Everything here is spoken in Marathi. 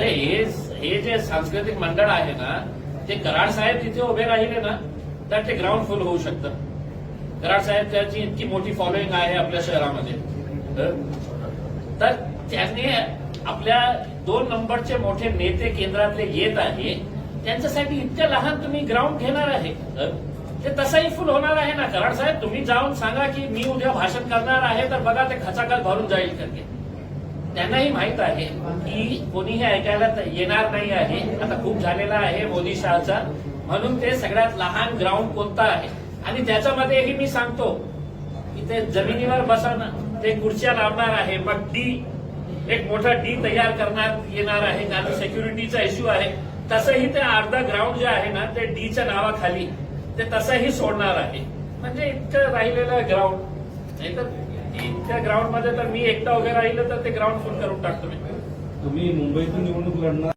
अरे हे हे जे सांस्कृतिक मंडळ आहे ना ते कराड साहेब तिथे उभे राहिले ना तर ते ग्राउंड फुल होऊ शकतं. कराड साहेब त्याची इतकी मोठी फॉलोईंग आहे आपल्या शहरामध्ये. तर त्यांनी आपल्या दोन नंबरचे मोठे नेते केंद्रातले येत आहे त्यांच्यासाठी इतकं लहान तुम्ही ग्राउंड घेणार आहे ते तसाही फुल होणार आहे ना? कराड साहेब तुम्ही जाऊन सांगा की मी उद्या भाषण करणार आहे तर बघा ते खचाखच भरून जाईल करके त्यांनाही माहीत आहे की कोणीही ऐकायला येणार नाही आहे. आता खूप झालेला आहे मोदी शहाचा. म्हणून ते सगळ्यात लहान ग्राउंड कोणता आहे? आणि त्याच्यामध्येही मी सांगतो की ते जमिनीवर बसा ते खुर्च्या लावणार आहे. मग डी एक मोठा डी तयार करण्यात येणार आहे. कारण सिक्युरिटीचा इश्यू आहे. तसंही ते अर्धा ग्राउंड जे आहे ना ते डीच्या नावाखाली ते तसंही सोडणार आहे. म्हणजे इतकं राहिलेलं ग्राउंड नाही तर इतक्या ग्राउंडमध्ये तर मी एकटा उभे राहिलं तर ते ग्राउंड फुल करून टाकतो मी. तुम्ही मुंबईतून निवडणूक लढणार